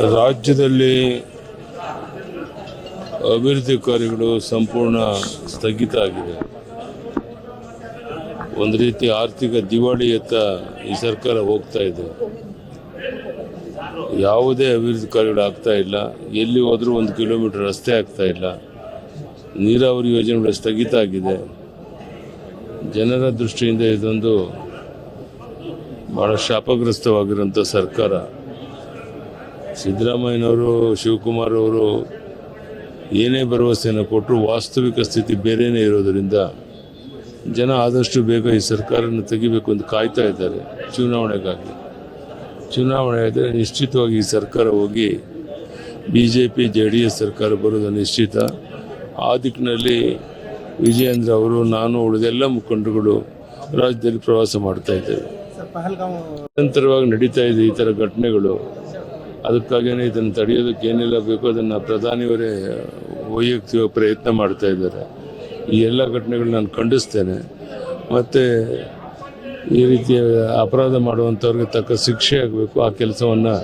ರಾಜ್ಯದಲ್ಲಿ ಅಭಿವೃದ್ಧಿ ಕಾರ್ಯಗಳು ಸಂಪೂರ್ಣ ಸ್ಥಗಿತ ಆಗಿದೆ. ಒಂದು ರೀತಿ ಆರ್ಥಿಕ ದಿವಾಳಿಯತ್ತ ಈ ಸರ್ಕಾರ ಹೋಗ್ತಾ ಇದೆ. ಯಾವುದೇ ಅಭಿವೃದ್ಧಿ ಕಾರ್ಯಗಳು ಆಗ್ತಾ ಇಲ್ಲ. ಎಲ್ಲಿ ಹೋದರೂ ಒಂದು ಕಿಲೋಮೀಟರ್ ರಸ್ತೆ ಆಗ್ತಾ ಇಲ್ಲ. ನೀರಾವರಿ ಯೋಜನೆಗಳು ಸ್ಥಗಿತ ಆಗಿದೆ. ಜನರ ದೃಷ್ಟಿಯಿಂದ ಇದೊಂದು ಬಹಳ ಶಾಪಗ್ರಸ್ತವಾಗಿರುವಂಥ ಸರ್ಕಾರ. ಸಿದ್ದರಾಮಯ್ಯನವರು, ಶಿವಕುಮಾರ್ ಅವರು ಏನೇ ಭರವಸೆಯನ್ನು ಕೊಟ್ಟರು ವಾಸ್ತವಿಕ ಸ್ಥಿತಿ ಬೇರೆಯೇ ಇರೋದರಿಂದ ಜನ ಆದಷ್ಟು ಬೇಗ ಈ ಸರ್ಕಾರನ ತೆಗಿಬೇಕು ಅಂತ ಕಾಯ್ತಾ ಇದ್ದಾರೆ ಚುನಾವಣೆಗಾಗಿ. ಚುನಾವಣೆ ಆದರೆ ನಿಶ್ಚಿತವಾಗಿ ಈ ಸರ್ಕಾರ ಹೋಗಿ B J P J D S ಸರ್ಕಾರ ಬರೋದು ನಿಶ್ಚಿತ. ಆ ದಿಕ್ಕಿನಲ್ಲಿ ವಿಜಯೇಂದ್ರ ಅವರು, ನಾನು ಉಳಿದೆಲ್ಲ ಮುಖಂಡರುಗಳು ರಾಜ್ಯದಲ್ಲಿ ಪ್ರವಾಸ ಮಾಡ್ತಾ ಇದ್ದೇವೆ. ನಿರಂತರವಾಗಿ ನಡೀತಾ ಇದೆ ಈ ಥರ ಘಟನೆಗಳು. ಅದಕ್ಕಾಗಿಯೇ ಇದನ್ನು ತಡೆಯೋದಕ್ಕೆ ಏನೆಲ್ಲ ಬೇಕೋ ಅದನ್ನು ಪ್ರಧಾನಿಯವರೇ ವೈಯಕ್ತಿಕ ಪ್ರಯತ್ನ ಮಾಡ್ತಾ ಇದ್ದಾರೆ. ಈ ಎಲ್ಲ ಘಟನೆಗಳು ನಾನು ಖಂಡಿಸ್ತೇನೆ. ಮತ್ತು ಈ ರೀತಿಯ ಅಪರಾಧ ಮಾಡುವಂಥವ್ರಿಗೆ ತಕ್ಕ ಶಿಕ್ಷೆ ಆಗಬೇಕು. ಆ ಕೆಲಸವನ್ನು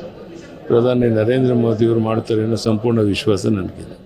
ಪ್ರಧಾನಿ ನರೇಂದ್ರ ಮೋದಿಯವರು ಮಾಡ್ತಾರೆ ಅನ್ನೋ ಸಂಪೂರ್ಣ ವಿಶ್ವಾಸ ನನಗಿದೆ.